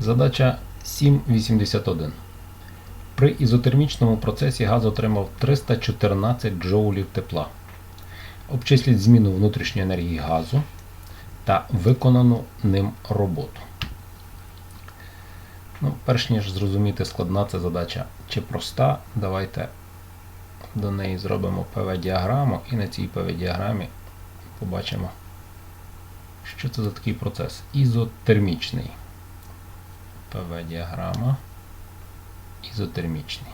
Задача 7.81. При ізотермічному процесі газ отримав 314 джоулів тепла. Обчисліть зміну внутрішньої енергії газу та виконану ним роботу. Ну, перш ніж зрозуміти, складна це задача чи проста, давайте до неї зробимо ПВ-діаграму і на цій ПВ-діаграмі побачимо, що це за такий процес. Ізотермічний. ПВ-діаграма. Ізотермічний.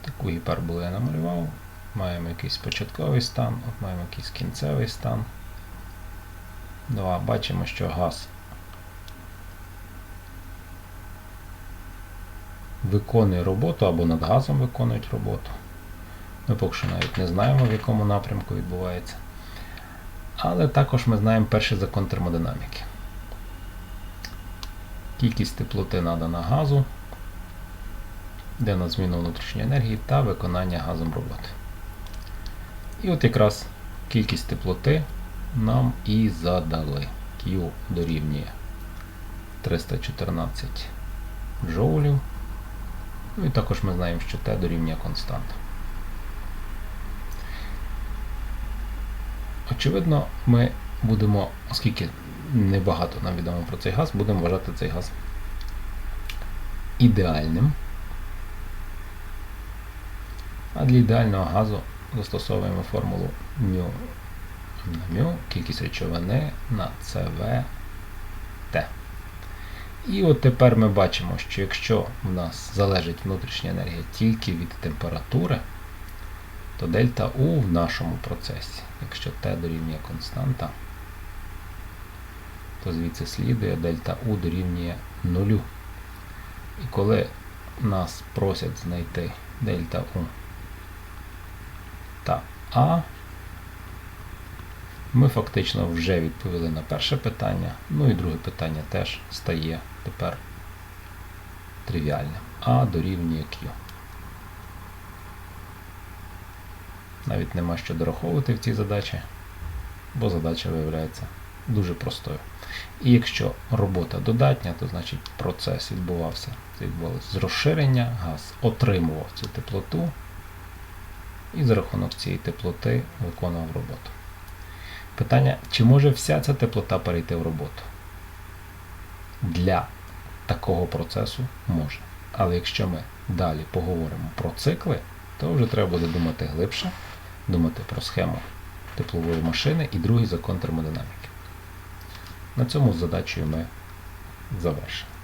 Таку гіперболу я намалював. Маємо якийсь початковий стан, от маємо якийсь кінцевий стан. Два. Бачимо, що газ виконує роботу або над газом виконують роботу. Ми поки що навіть не знаємо, в якому напрямку відбувається. Але також ми знаємо перший закон термодинаміки. Кількість теплоти надана газу, йде на зміну внутрішньої енергії та виконання газом роботи. І от якраз кількість теплоти нам і задали. Q дорівнює 314 джоулів. Ну і також ми знаємо, що Т дорівнює константа. Очевидно, ми будемо, оскільки небагато нам відомо про цей газ, будемо вважати цей газ ідеальним. А для ідеального газу застосовуємо формулу μ на μ, кількість речовини на Т. І от тепер ми бачимо, що якщо в нас залежить внутрішня енергія тільки від температури, то дельта У в нашому процесі, якщо Т дорівнює константа, то звідси слідує дельта У дорівнює нулю. І коли нас просять знайти дельта У та А, ми фактично вже відповіли на перше питання. Ну і друге питання теж стає тепер тривіальним. А дорівнює Q. Навіть нема що дораховувати в цій задачі, бо задача виявляється дуже простою. І якщо робота додатня, то значить процес відбувався. Це відбувалося з розширення, газ отримував цю теплоту і за рахунок цієї теплоти виконував роботу. Питання, чи може вся ця теплота перейти в роботу? Для такого процесу може. Але якщо ми далі поговоримо про цикли, то вже треба буде думати глибше, думати про схему теплової машини і другий закон термодинаміки. На цьому з задачею ми завершимо.